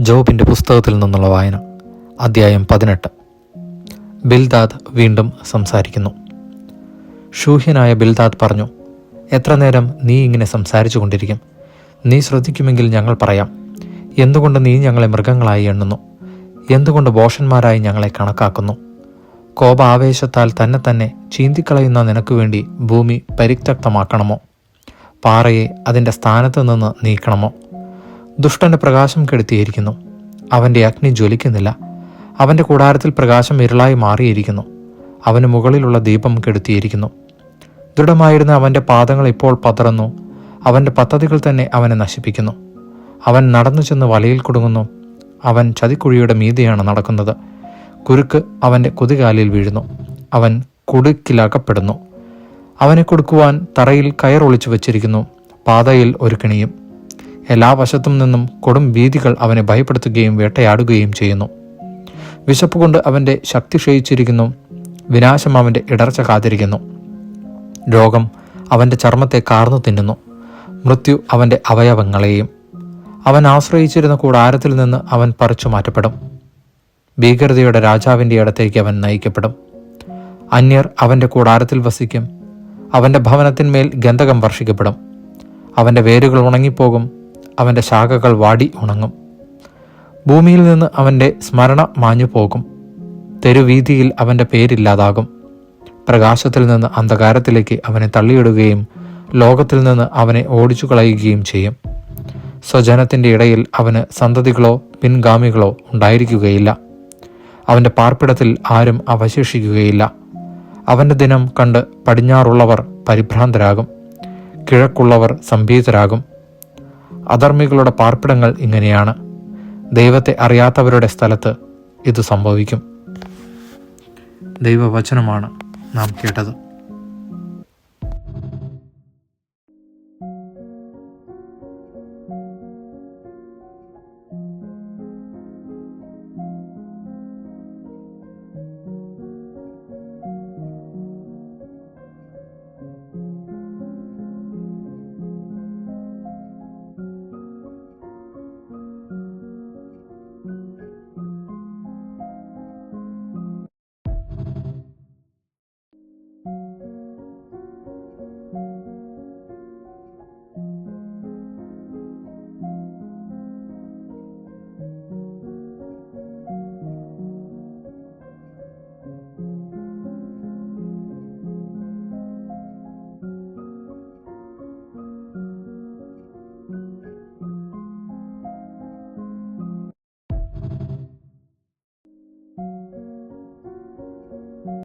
ജോബിന്റെ പുസ്തകത്തിൽ നിന്നുള്ള വായന അധ്യായം പതിനെട്ട്. ബിൽദാദ് വീണ്ടും സംസാരിക്കുന്നു. ഷൂഹ്യനായ ബിൽദാദ് പറഞ്ഞു എത്ര നേരം നീ ഇങ്ങനെ സംസാരിച്ചു കൊണ്ടിരിക്കും നീ ശ്രദ്ധിക്കുമെങ്കിൽ ഞങ്ങൾ പറയാം. എന്തുകൊണ്ട് നീ ഞങ്ങളെ മൃഗങ്ങളായി എണ്ണുന്നു? എന്തുകൊണ്ട് ബോഷന്മാരായി ഞങ്ങളെ കണക്കാക്കുന്നു? കോപാവേശത്താൽ തന്നെ തന്നെ ചീന്തിക്കളയുന്ന നിനക്ക് വേണ്ടി ഭൂമി പരിത്യക്തമാക്കണമോ? പാറയെ അതിന്റെ സ്ഥാനത്ത് നിന്ന് നീക്കണമോ? ദുഷ്ടന്റെ പ്രകാശം കെടുത്തിയിരിക്കുന്നു. അവന്റെ അഗ്നി ജ്വലിക്കുന്നില്ല. അവന്റെ കൂടാരത്തിൽ പ്രകാശം ഇരുളായി മാറിയിരിക്കുന്നു. അവന് മുകളിലുള്ള ദീപം കെടുത്തിയിരിക്കുന്നു. ദൃഢമായിരുന്ന അവന്റെ പാദങ്ങൾ ഇപ്പോൾ പതറുന്നു. അവന്റെ പദ്ധതികൾ തന്നെ അവനെ നശിപ്പിക്കുന്നു. അവൻ നടന്നു ചെന്ന് വലയിൽ കുടുങ്ങുന്നു. അവൻ ചതിക്കുഴിയുടെ മീതെയാണ് നടക്കുന്നത്. കുരുക്ക് അവന്റെ കുതികാലിൽ വീഴുന്നു. അവൻ കുടുക്കിലകപ്പെടുന്നു. അവനെ കൊടുക്കുവാൻ തറയിൽ കയറൊളിച്ചു വച്ചിരിക്കുന്നു. പാതയിൽ ഒരു കിണിയും. എല്ലാ വശത്തും നിന്നും കൊടും ഭീതികൾ അവനെ ഭയപ്പെടുത്തുകയും വേട്ടയാടുകയും ചെയ്യുന്നു. വിശപ്പ് കൊണ്ട് അവന്റെ ശക്തി ക്ഷയിച്ചിരിക്കുന്നു. വിനാശം അവന്റെ ഇടർച്ച കാത്തിരിക്കുന്നു. രോഗം അവന്റെ ചർമ്മത്തെ കാർന്നു തിന്നുന്നു. മൃത്യു അവന്റെ അവയവങ്ങളെയും. അവൻ ആശ്രയിച്ചിരുന്ന കൂടാരത്തിൽ നിന്ന് അവൻ പറിച്ചു മാറ്റപ്പെടും. ഭീകരതയുടെ രാജാവിന്റെ ഇടത്തേക്ക് അവൻ നയിക്കപ്പെടും. അന്യർ അവന്റെ കൂടാരത്തിൽ വസിക്കും. അവന്റെ ഭവനത്തിന്മേൽ ഗന്ധകം വർഷിക്കപ്പെടും. അവന്റെ വേരുകൾ ഉണങ്ങിപ്പോകും. അവന്റെ ശാഖകൾ വാടി ഉണങ്ങും. ഭൂമിയിൽ നിന്ന് അവന്റെ സ്മരണ മാഞ്ഞു പോകും. തെരുവീതിയിൽ അവന്റെ പേരില്ലാതാകും. പ്രകാശത്തിൽ നിന്ന് അന്ധകാരത്തിലേക്ക് അവനെ തള്ളിയിടുകയും ലോകത്തിൽ നിന്ന് അവനെ ഓടിച്ചു കളയുകയും ചെയ്യും. സ്വജനത്തിന്റെ ഇടയിൽ അവന് സന്തതികളോ പിൻഗാമികളോ ഉണ്ടായിരിക്കുകയില്ല. അവന്റെ പാർപ്പിടത്തിൽ ആരും അവശേഷിക്കുകയില്ല. അവന്റെ ദിനം കണ്ട് പടിഞ്ഞാറുള്ളവർ പരിഭ്രാന്തരാകും. കിഴക്കുള്ളവർ സംഭീതരാകും. അധർമ്മികളുടെ പാർപ്പിടങ്ങൾ ഇങ്ങനെയാണ്. ദൈവത്തെ അറിയാത്തവരുടെ സ്ഥലത്ത് ഇത് സംഭവിക്കും. ദൈവവചനമാണ് നാം കേട്ടത്.